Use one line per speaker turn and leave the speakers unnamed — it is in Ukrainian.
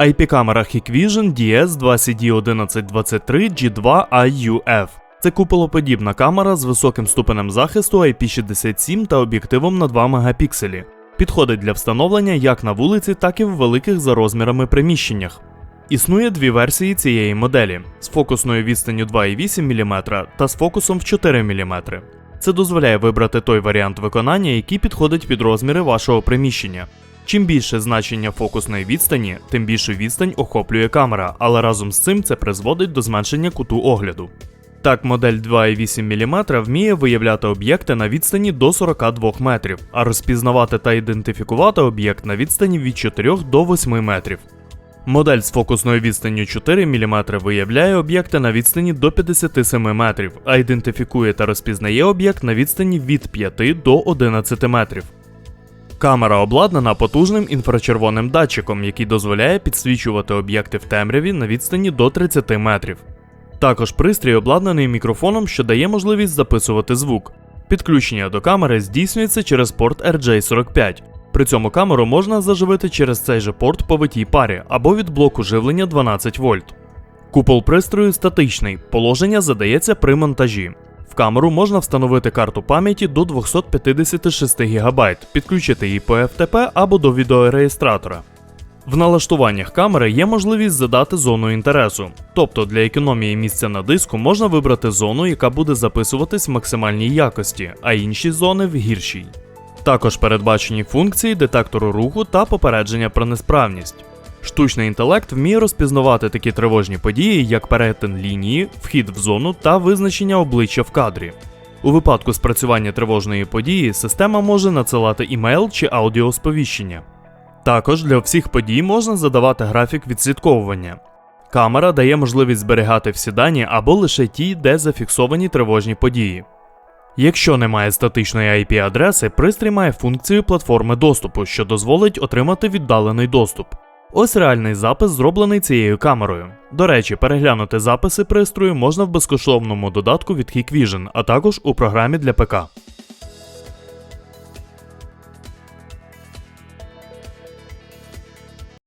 IP-камера Hikvision DS2CD1123G2IUF. Це куполоподібна камера з високим ступенем захисту IP67 та об'єктивом на 2 мегапікселі. Підходить для встановлення як на вулиці, так і в великих за розмірами приміщеннях. Існує дві версії цієї моделі з фокусною відстанню 2,8 мм та з фокусом в 4 мм. Це дозволяє вибрати той варіант виконання, який підходить під розміри вашого приміщення. Чим більше значення фокусної відстані, тим більшу відстань охоплює камера, але разом з цим це призводить до зменшення куту огляду. Так, модель 2,8 мм вміє виявляти об'єкти на відстані до 42 метрів, а розпізнавати та ідентифікувати об'єкт на відстані від 4 до 8 метрів. Модель з фокусною відстанню 4 мм виявляє об'єкти на відстані до 57 метрів, а ідентифікує та розпізнає об'єкт на відстані від 5 до 11 метрів. Камера обладнана потужним інфрачервоним датчиком, який дозволяє підсвічувати об'єкти в темряві на відстані до 30 метрів. Також пристрій обладнаний мікрофоном, що дає можливість записувати звук. Підключення до камери здійснюється через порт RJ45. При цьому камеру можна заживити через цей же порт по витій парі або від блоку живлення 12 вольт. Купол пристрою статичний, положення задається при монтажі. В камеру можна встановити карту пам'яті до 256 ГБ, підключити її по FTP або до відеореєстратора. В налаштуваннях камери є можливість задати зону інтересу, тобто для економії місця на диску можна вибрати зону, яка буде записуватись в максимальній якості, а інші зони в гіршій. Також передбачені функції детектору руху та попередження про несправність. Штучний інтелект вміє розпізнавати такі тривожні події, як перетин лінії, вхід в зону та визначення обличчя в кадрі. У випадку спрацювання тривожної події система може надсилати імейл чи аудіосповіщення. Також для всіх подій можна задавати графік відслідковування. Камера дає можливість зберігати всі дані або лише ті, де зафіксовані тривожні події. Якщо немає статичної IP-адреси, пристрій має функцію платформи доступу, що дозволить отримати віддалений доступ. Ось реальний запис, зроблений цією камерою. До речі, переглянути записи пристрою можна в безкоштовному додатку від Hikvision, а також у програмі для ПК.